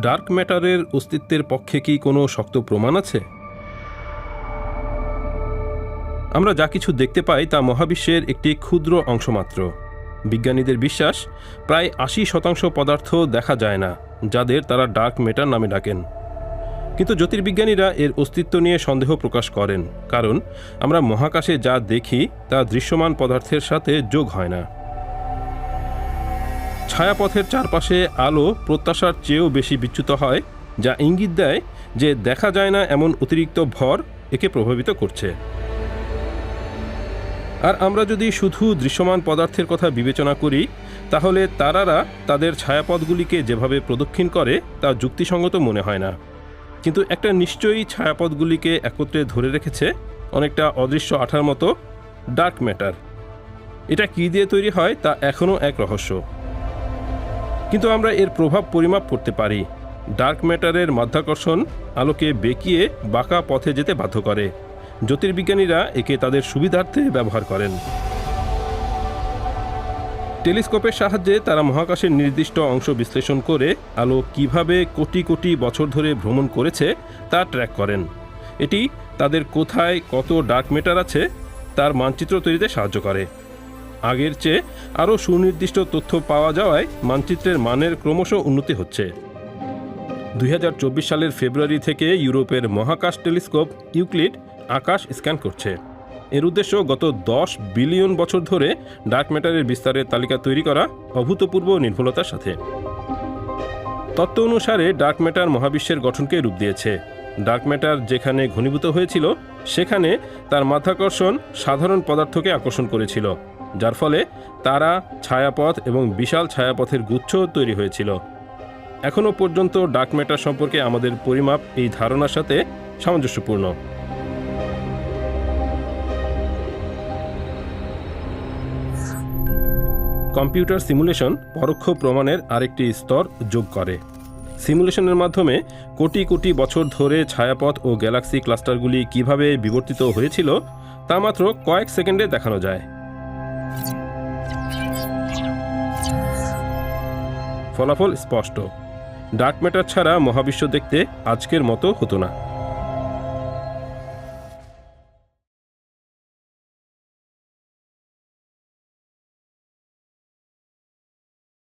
Dark ম্যাটারের অস্তিত্বের পক্ষে কি কোনো শক্ত প্রমাণ আছে? আমরা যা কিছু দেখতে পাই তা মহাবিশ্বের একটি ক্ষুদ্র অংশমাত্র। বিজ্ঞানীদের বিশ্বাস, প্রায় আশি শতাংশ পদার্থ দেখা যায় না, যাদের তারা ডার্ক ম্যাটার নামে ডাকেন। কিন্তু জ্যোতির্বিজ্ঞানীরা এর অস্তিত্ব নিয়ে সন্দেহ প্রকাশ করেন, কারণ আমরা মহাকাশে যা দেখি তা দৃশ্যমান পদার্থের সাথে যোগ হয় না। ছায়াপথের চারপাশে আলো প্রত্যাশার চেয়েও বেশি বিচ্যুত হয়, যা ইঙ্গিত দেয় যে দেখা যায় না এমন অতিরিক্ত ভর একে প্রভাবিত করছে। আর আমরা যদি শুধু দৃশ্যমান পদার্থের কথা বিবেচনা করি, তাহলে তারারা তাদের ছায়াপথগুলিকে যেভাবে প্রদক্ষিণ করে, তা যুক্তিসঙ্গত মনে হয় না। কিন্তু একটা নিশ্চয়ই ছায়াপথগুলিকে একত্রে ধরে রেখেছে অনেকটা অদৃশ্য আঠার মতো ডার্ক ম্যাটার এটা কী দিয়ে তৈরি হয়, তা এখনও এক রহস্য। কিন্তু আমরা এর প্রভাব পরিমাপ করতে পারি। ডার্ক ম্যাটারের মাধ্যাকর্ষণ আলোকে বেঁকিয়ে বাঁকা পথে যেতে বাধ্য করে। জ্যোতির্বিজ্ঞানীরা একে তাদের সুবিধার্থে ব্যবহার করেন। টেলিস্কোপের সাহায্যে তারা মহাকাশের নির্দিষ্ট অংশ বিশ্লেষণ করে আলো কীভাবে কোটি কোটি বছর ধরে ভ্রমণ করেছে তা ট্র্যাক করেন। এটি তাদের কোথায় কত ডার্ক ম্যাটার আছে তার মানচিত্র তৈরিতে সাহায্য করে। আগের চেয়ে আরও সুনির্দিষ্ট তথ্য পাওয়া যাওয়ায় মানচিত্রের মানের ক্রমশ উন্নতি হচ্ছে। দুই হাজার চব্বিশ সালের ফেব্রুয়ারি থেকে ইউরোপের মহাকাশ টেলিস্কোপ ইউক্লিড আকাশ স্ক্যান করছে। এর উদ্দেশ্য গত দশ বিলিয়ন বছর ধরে ডার্ক ম্যাটারের বিস্তারের তালিকা তৈরি করা অভূতপূর্ব নির্ভুলতার সাথে। তত্ত্ব অনুসারে ডার্ক ম্যাটার মহাবিশ্বের গঠনকে রূপ দিয়েছে। ডার্ক ম্যাটার যেখানে ঘনীভূত হয়েছিল, সেখানে তার মাধ্যাকর্ষণ সাধারণ পদার্থকে আকর্ষণ করেছিল। যার ফলে তারা ছায়াপথ এবং বিশাল ছায়াপথের গুচ্ছ তৈরি হয়েছিল। এখনও পর্যন্ত ডার্ক ম্যাটার সম্পর্কে আমাদের পরিমাপ এই ধারণার সাথে সামঞ্জস্যপূর্ণ। কম্পিউটার সিমুলেশন পরোক্ষ প্রমাণের আরেকটি স্তর যোগ করে। সিমুলেশনের মাধ্যমে কোটি কোটি বছর ধরে ছায়াপথ ও গ্যালাক্সি ক্লাস্টারগুলি কীভাবে বিবর্তিত হয়েছিল তা মাত্র কয়েক সেকেন্ডে দেখানো যায়। ফলাফল স্পষ্ট। ডার্ক ম্যাটার ছাড়া মহাবিশ্ব দেখতে আজকের মতো হতো না।